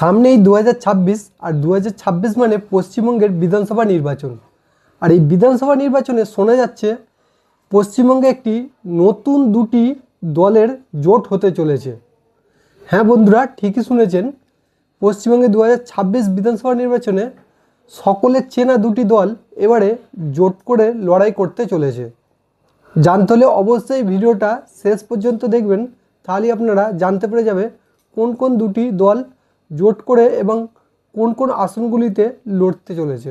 সামনেই দু হাজার ছাব্বিশ আর দু হাজার ছাব্বিশ মানে পশ্চিমবঙ্গের বিধানসভা নির্বাচন। আর এই বিধানসভা নির্বাচনে শোনা যাচ্ছে, পশ্চিমবঙ্গে একটি নতুন দুটি দলের জোট হতে চলেছে। হ্যাঁ বন্ধুরা, ঠিকই শুনেছেন, পশ্চিমবঙ্গে দু হাজার ছাব্বিশ বিধানসভা নির্বাচনে সকলের চেনা দুটি দল এবারে জোট করে লড়াই করতে চলেছে। জানতে হলে অবশ্যই ভিডিওটা শেষ পর্যন্ত দেখবেন, তাহলেই আপনারা জানতে পেরে যাবে কোন কোন দুটি দল জোট করে এবং কোন কোন আসনগুলিতে লড়তে চলেছে।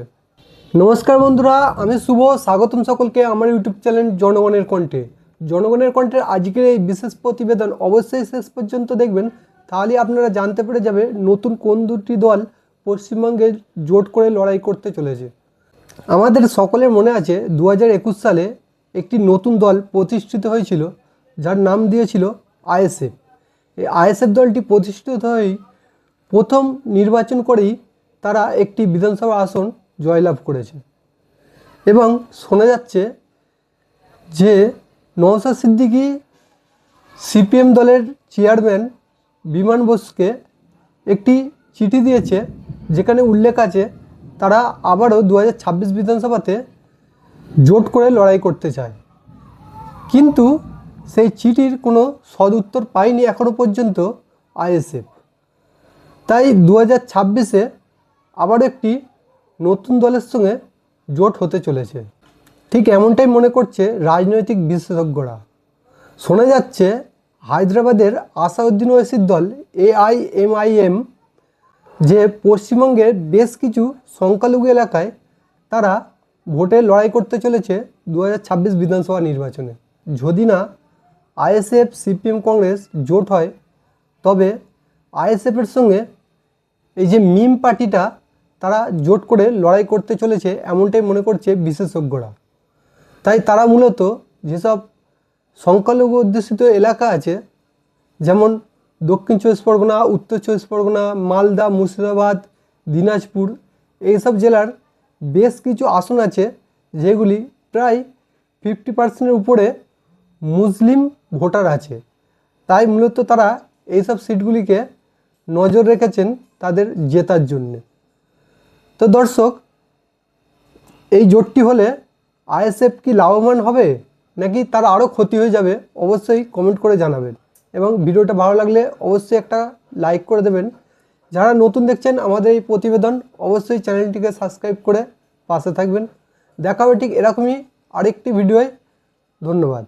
নমস্কার বন্ধুরা, আমি শুভ, স্বাগতম সকলকে আমার ইউটিউব চ্যানেল জনগণের কণ্ঠে। জনগণের কণ্ঠের আজকের এই বিশেষ প্রতিবেদন অবশ্যই শেষ পর্যন্ত দেখবেন। তাহলেই আপনারা জানতে পেরে যাবে নতুন কোন দুটি দল পশ্চিমবঙ্গে জোট করে লড়াই করতে চলেছে। আমাদের সকলের মনে আছে দু হাজার একুশ সালে একটি নতুন দল প্রতিষ্ঠিত হয়েছিল, যার নাম দিয়েছিল আইএসএফ। এই আইএসএফ দলটি প্রতিষ্ঠিত হয়েই প্রথম নির্বাচন করেই তারা একটি বিধানসভা আসন জয়লাভ করেছে। এবং শোনা যাচ্ছে যে নওশাদ সিদ্দিকী সিপিএম দলের চেয়ারম্যান বিমান বোসকে একটি চিঠি দিয়েছে, যেখানে উল্লেখ আছে, তারা আবারও দু হাজার ছাব্বিশ বিধানসভাতে জোট করে লড়াই করতে চায়। কিন্তু সেই চিঠির কোনো সদুত্তর পায়নি এখনও পর্যন্ত আইএসএফ। তাই দু হাজার ছাব্বিশে আবার একটি নতুন দলের সঙ্গে জোট হতে চলেছে। ঠিক এমনটাই মনে করছে রাজনৈতিক বিশেষজ্ঞরা। শোনা যাচ্ছে হায়দ্রাবাদের আসাউদ্দিন ওয়েসির দল এআইএমআইএম যে পশ্চিমবঙ্গের বেশ কিছু সংখ্যালঘু এলাকায় তারা ভোটে লড়াই করতে চলেছে দু হাজার ছাব্বিশ বিধানসভা নির্বাচনে। যদি না আইএসএফ, সিপিএম, কংগ্রেস জোট হয়, তবে আইএসএফের সঙ্গে এই যে মিম পার্টিটা তারা জোট করে লড়াই করতে চলেছে, এমনটাই মনে করছে বিশেষজ্ঞরা। তাই তারা মূলত যেসব সংখ্যালঘু অধ্যুষিত এলাকা আছে, যেমন দক্ষিণ চব্বিশ পরগনা, উত্তর চব্বিশ পরগনা, মালদা, মুর্শিদাবাদ, দিনাজপুর, এইসব জেলার বেশ কিছু আসন আছে যেগুলি প্রায় ফিফটি পার্সেন্টের উপরে মুসলিম ভোটার আছে। তাই মূলত তারা এইসব সিটগুলিকে নজর রেখেছেন তাদের জেতার জন্যে। তো দর্শক, এই জোটটি হলে আইএসএফ কি লাভবান হবে নাকি তার আরও ক্ষতি হয়ে যাবে অবশ্যই কমেন্ট করে জানাবেন। এবং ভিডিওটা ভালো লাগলে অবশ্যই একটা লাইক করে দেবেন। যারা নতুন দেখছেন আমাদের এই প্রতিবেদন, অবশ্যই চ্যানেলটিকে সাবস্ক্রাইব করে পাশে থাকবেন। দেখা হবে ঠিক এরকমই আরেকটি ভিডিওয় ধন্যবাদ।